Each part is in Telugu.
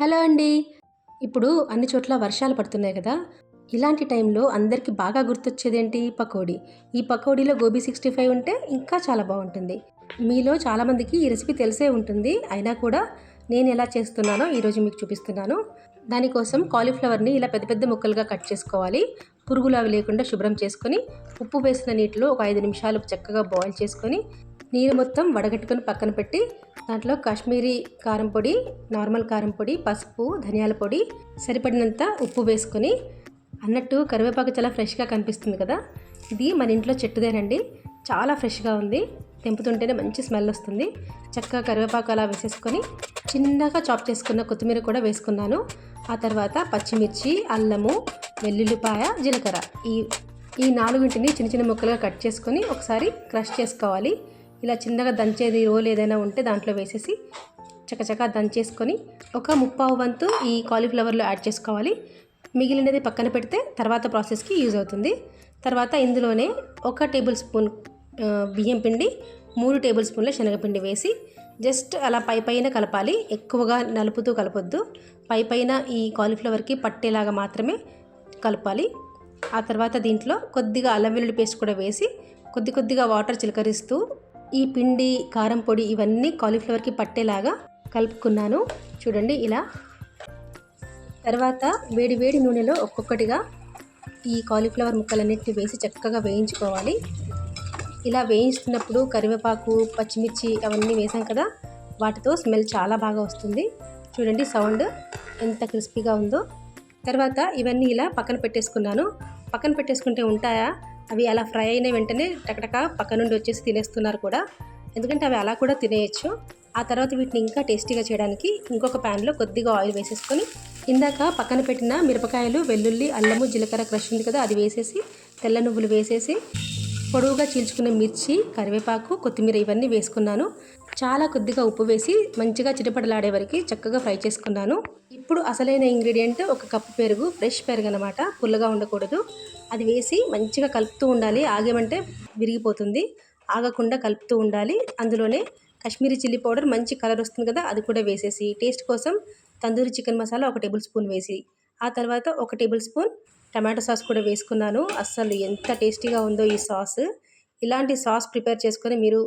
హలో అండి. ఇప్పుడు అన్ని చోట్ల వర్షాలు పడుతున్నాయి కదా. ఇలాంటి టైంలో అందరికీ బాగా గుర్తొచ్చేదేంటి? పకోడీ. ఈ పకోడీలో గోబీ సిక్స్టీ ఫైవ్ ఉంటే ఇంకా చాలా బాగుంటుంది. మీలో చాలామందికి ఈ రెసిపీ తెలిసే ఉంటుంది. అయినా కూడా నేను ఎలా చేస్తున్నానో ఈరోజు మీకు చూపిస్తున్నాను. దానికోసం కాలీఫ్లవర్ని ఇలా పెద్ద పెద్ద ముక్కలుగా కట్ చేసుకోవాలి. పురుగులు అవి లేకుండా శుభ్రం చేసుకొని ఉప్పు వేసిన నీటిలో ఒక ఐదు నిమిషాలు చక్కగా బాయిల్ చేసుకొని నీరు మొత్తం వడగట్టుకొని పక్కన పెట్టి దాంట్లో కాశ్మీరీ కారం పొడి నార్మల్ కారం పొడి పసుపు ధనియాల పొడి సరిపడినంత ఉప్పు వేసుకొని అన్నట్టు కరివేపాకు చాలా ఫ్రెష్గా కనిపిస్తుంది కదా. ఇది మన ఇంట్లో చెట్టుదేనండి. చాలా ఫ్రెష్గా ఉంది. తెంపుతుంటేనే మంచి స్మెల్ వస్తుంది. చక్కగా కరివేపాకు అలా వేసేసుకొని చిన్నగా చాప్ చేసుకున్న కొత్తిమీర కూడా వేసుకున్నాను. ఆ తర్వాత పచ్చిమిర్చి అల్లము వెల్లుల్లిపాయ జీలకర్ర ఈ ఈ నాలుగింటిని చిన్న చిన్న ముక్కలుగా కట్ చేసుకొని ఒకసారి క్రష్ చేసుకోవాలి. ఇలా చిన్నగా దంచేది రోల్ ఏదైనా ఉంటే దాంట్లో వేసేసి చకచకా దంచేసుకొని ఒక ముప్పావు వంతు ఈ కాలీఫ్లవర్లో యాడ్ చేసుకోవాలి. మిగిలినది పక్కన పెడితే తర్వాత ప్రాసెస్కి యూజ్ అవుతుంది. తర్వాత ఇందులోనే ఒక టేబుల్ స్పూన్ బియ్యం పిండి మూడు టేబుల్ స్పూన్ల శనగపిండి వేసి జస్ట్ అలా పై పైన కలపాలి. ఎక్కువగా నలుపుతూ కలపొద్దు. పై పైన ఈ కాలీఫ్లవర్కి పట్టేలాగా మాత్రమే కలపాలి. ఆ తర్వాత దీంట్లో కొద్దిగా అల్లం వెల్లుల్లి పేస్ట్ కూడా వేసి కొద్ది కొద్దిగా వాటర్ చిలకరిస్తూ ఈ పిండి కారం పొడి ఇవన్నీ కాలీఫ్లవర్కి పట్టేలాగా కలుపుకున్నాను. చూడండి ఇలా. తర్వాత వేడి వేడి నూనెలో ఒక్కొక్కటిగా ఈ కాలీఫ్లవర్ ముక్కలన్నిటిని వేసి చక్కగా వేయించుకోవాలి. ఇలా వేయించుతున్నప్పుడు కరివేపాకు పచ్చిమిర్చి అవన్నీ వేసాం కదా వాటితో స్మెల్ చాలా బాగా వస్తుంది. చూడండి సౌండ్ ఎంత క్రిస్పీగా ఉందో. తర్వాత ఇవన్నీ ఇలా పక్కన పెట్టేసుకున్నాను. పక్కన పెట్టేసుకుంటే ఉంటాయా? అవి అలా ఫ్రై అయిన వెంటనే టకటక పక్క నుండి వచ్చేసి తినేస్తున్నారు కూడా. ఎందుకంటే అవి అలా కూడా తినేయచ్చు. ఆ తర్వాత వీటిని ఇంకా టేస్టీగా చేయడానికి ఇంకొక ప్యాన్లో కొద్దిగా ఆయిల్ వేసేసుకొని ఇందాక పక్కన పెట్టిన మిరపకాయలు వెల్లుల్లి అల్లము జీలకర్ర క్రష్ ఉంది కదా అది వేసేసి తెల్ల నువ్వులు వేసేసి పొడవుగా చీల్చుకున్న మిర్చి కరివేపాకు కొత్తిమీర ఇవన్నీ వేసుకున్నాను. చాలా కొద్దిగా ఉప్పు వేసి మంచిగా చిటపడలాడే వరకు చక్కగా ఫ్రై చేసుకున్నాను. ఇప్పుడు అసలైన ఇంగ్రీడియంట్ ఒక కప్పు పెరుగు ఫ్రెష్ పెరుగు అనమాట పుల్లగా ఉండకూడదు. అది వేసి మంచిగా కలుపుతూ ఉండాలి. ఆగేమంటే విరిగిపోతుంది. ఆగకుండా కలుపుతూ ఉండాలి. అందులోనే కాశ్మీరీ చిల్లీ పౌడర్ మంచి కలర్ వస్తుంది కదా అది కూడా వేసేసి టేస్ట్ కోసం తందూరి చికెన్ మసాలా ఒక టేబుల్ స్పూన్ వేసి ఆ తర్వాత ఒక టేబుల్ స్పూన్ టమాటో సాస్ కూడా వేసుకున్నాను. అస్సలు ఎంత టేస్టీగా ఉందో ఈ సాస్. ఇలాంటి సాస్ ప్రిపేర్ చేసుకొని మీరు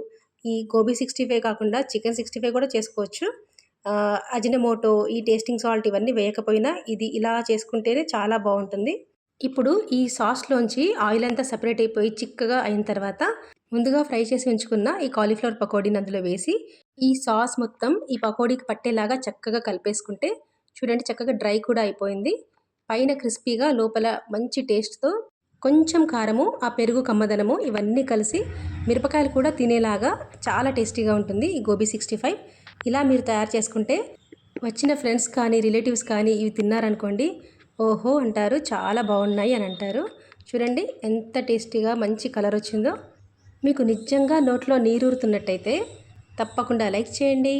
ఈ గోబీ సిక్స్టీ ఫైవ్ కాకుండా చికెన్ సిక్స్టీ ఫైవ్ కూడా చేసుకోవచ్చు. అజినమోటో ఈ టేస్టింగ్ సాల్ట్ ఇవన్నీ వేయకపోయినా ఇది ఇలా చేసుకుంటేనే చాలా బాగుంటుంది. ఇప్పుడు ఈ సాస్లోంచి ఆయిల్ అంతా సెపరేట్ అయిపోయి చిక్కగా అయిన తర్వాత ముందుగా ఫ్రై చేసి ఉంచుకున్న ఈ కాలీఫ్లవర్ పకోడీని అందులో వేసి ఈ సాస్ మొత్తం ఈ పకోడీకి పట్టేలాగా చక్కగా కలిపేసుకుంటే చూడండి చక్కగా డ్రై కూడా అయిపోయింది. పైన క్రిస్పీగా లోపల మంచి టేస్ట్తో కొంచెం కారము ఆ పెరుగు కమ్మదనము ఇవన్నీ కలిసి మిరపకాయలు కూడా తినేలాగా చాలా టేస్టీగా ఉంటుంది ఈ గోబీ సిక్స్టీ ఫైవ్. ఇలా మీరు తయారు చేసుకుంటే వచ్చిన ఫ్రెండ్స్ కానీ రిలేటివ్స్ కానీ ఇవి తిన్నారనుకోండి ఓహో అంటారు చాలా బాగున్నాయి అని అంటారు. చూడండి ఎంత టేస్టీగా మంచి కలర్ వచ్చిందో. మీకు నిజంగా నోట్లో నీరూరుతున్నట్టయితే తప్పకుండా లైక్ చేయండి.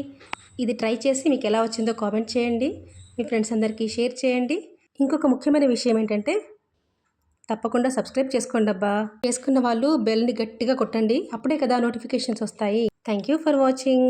ఇది ట్రై చేసి మీకు ఎలా వచ్చిందో కామెంట్ చేయండి. మీ ఫ్రెండ్స్ అందరికీ షేర్ చేయండి. ఇంకొక ముఖ్యమైన విషయం ఏంటంటే తప్పకుండా సబ్స్క్రైబ్ చేసుకోండి అబ్బా. చేసుకున్న వాళ్ళు బెల్ని గట్టిగా కొట్టండి. అప్పుడే కదా నోటిఫికేషన్స్ వస్తాయి. Thank you for watching